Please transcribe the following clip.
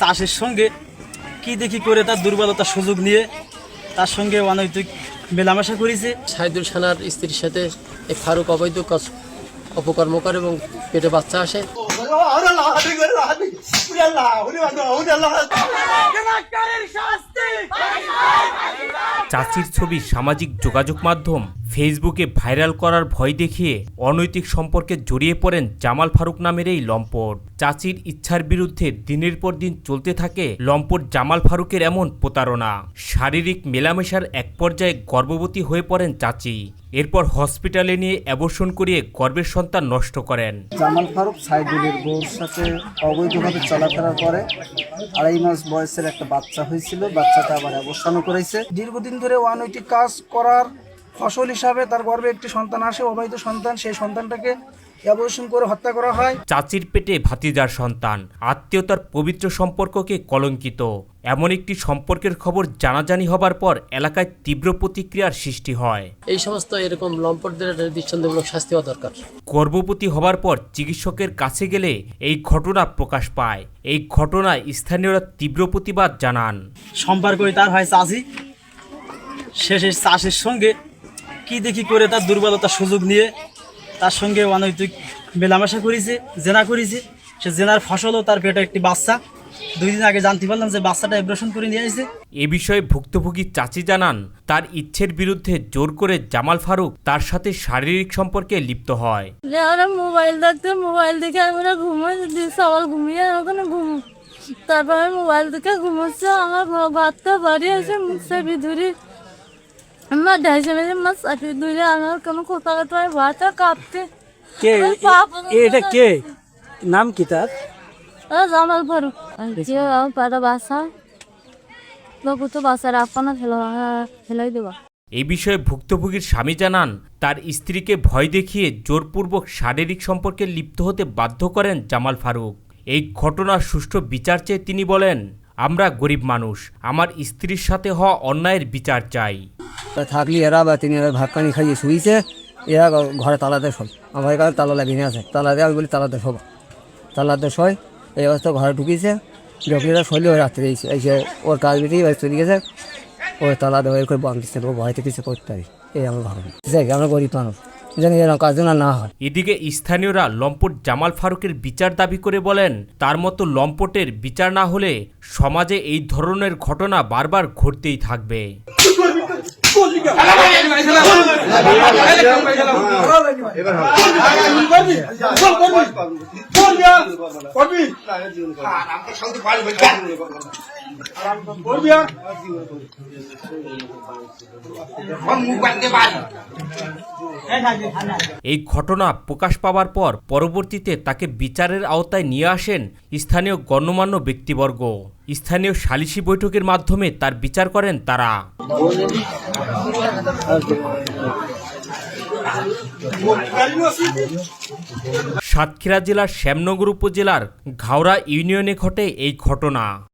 চাষের সঙ্গে কি দেখি করে তার দুর্বলতার সুযোগ নিয়ে তার সঙ্গে অনৈতিক মেলামেশা করেছে। সাইদুল সানার স্ত্রীর সাথে এই ফারুক অবৈধ কাজ অপকর্ম করে এবং পেটে বাচ্চা আসে। চাচির ছবি সামাজিক যোগাযোগ মাধ্যম। ফেসবুকে ভাইরাল করার ভয় দেখিয়ে অনৈতিক সম্পর্কে জড়িয়ে পড়েন জামাল ফারুক নামের এই লম্পট। চাচির ইচ্ছার বিরুদ্ধে দিনের পর দিন চলতে থাকে লম্পট জামাল ফারুকের এমন প্রতারণা। শারীরিক মেলামেশার এক পর্যায়ে গর্ভবতী হয়ে পড়েন চাচি। এরপর হসপিটালে নিয়ে অ্যাবর্ষণ করিয়ে গর্ভের সন্তান নষ্ট করেন। জামাল ফারুক সাইদুলের বউর সাথে অবৈধভাবে চলাফেরা করে আড়াই মাস বয়সের একটা বাচ্চা হয়েছিল। বাচ্চাটা আবার অবসানও করেছে। দীর্ঘদিন ধরে অনৈতিক কাজ করার ফসল হিসাবে তার গর্বে একটি সন্তান আসে অবৈধ সন্তান সেই সন্তানটাকে করে হত্যা করা হয়। চাচির পেটে ভাতিজার সন্তান আত্মীয়তার পবিত্র সম্পর্ককে কলঙ্কিত। এমন একটি সম্পর্কের খবর জানাজানি হবার পর এলাকায় তীব্র প্রতিক্রিয়ার সৃষ্টি হয়। এই সমস্ত এরকম লম্পটদের দৃষ্টান্তমূলক শাস্তি হওয়া দরকার। গর্ভবতী হবার পর চিকিৎসকের কাছে গেলে এই ঘটনা প্রকাশ পায়। এই ঘটনায় স্থানীয়রা তীব্র প্রতিবাদ জানান। সম্পর্ক তার হয় চাষি শেষে চাষের সঙ্গে কি দেখি করে তার দুর্বলতার সুযোগ নিয়ে তার সঙ্গে অনৈতিক মেলামেশা করেছে জেনা করেছে। সে জেনার ফসলও তার পেটে একটি বাচ্চা। দুই দিন আগে জানতে পারলাম যে বাচ্চাটা অপারেশন করে নিয়ে আসছে। এ বিষয়ে ভুক্তভোগী চাচি জানান তার ইচ্ছের বিরুদ্ধে জোর করে জামাল ফারুক তার সাথে শারীরিক সম্পর্কে লিপ্ত হয়। আমরা মোবাইল দেখতে মোবাইল দেখে আমরা ঘুমাই সকাল ঘুমিয়ে ওখানে ঘুম তারপরে মোবাইল দেখে ঘুমোচ্ছে আমার ভাতটা বাড়ি মুখে ঢাইছে মেঝে মাছ চাপি ধরে আমার কোনো কোথা কথা ভাতটা কাঁপতে কে আমার এ- এটা কে নাম কি তার ও জামাল ফারুক যে পাটা বাসা লোক তো বাসার আপনার ফেলা ফেলাই দেবা এই বিষয়ে ভুক্তভোগীর স্বামী জানান তার স্ত্রীকে ভয় দেখিয়ে জোরপূর্বক শারীরিক সম্পর্কে লিপ্ত হতে বাধ্য করেন জামাল ফারুক। এই ঘটনার সুষ্ঠু বিচার চেয়ে তিনি বলেন আমরা গরিব মানুষ আমার স্ত্রীর সাথে হওয়া অন্যায়ের বিচার চাই। তা থাকলি এরা বা তিনি এরা ভাত পানি খাইয়ে শুইছে, এরা ঘরে তালাতে শোয়। আমার এখানে তালা লাগিয়ে আছে তালাতে আমি বলি তালাতে শোব। তালাতে শোয়, এই অবস্থা ঘরে ঢুকিয়েছে ঢুকিয়ে শৈলে ওই রাত্রে এসে এসে ওর কাজ বেরিয়ে চলে গেছে। ওই তালা দেওয়া করে বন্ধ দিচ্ছে ও ভয়তে কিছু করতে পারি। এই আমার ভাবনা আমরা গরিব মানুষ। যেন এরকম কাজ না হয়। এদিকে স্থানীয়রা লম্পট জামাল ফারুকের বিচার দাবি করে বলেন, তার মতো লম্পটের বিচার না হলে সমাজে এই ধরনের ঘটনা বারবার ঘটতেই থাকবে। করলি কেন এই ঘটনা প্রকাশ পাওয়ার পর পরবর্তীতে তাকে বিচারের আওতায় নিয়ে আসেন স্থানীয় গণ্যমান্য ব্যক্তিবর্গ স্থানীয় সালিশি বৈঠকের মাধ্যমে তার বিচার করেন তারা সাতক্ষীরা জেলার শ্যামনগর উপজেলার ঘাওড়া ইউনিয়নে ঘটে এই ঘটনা।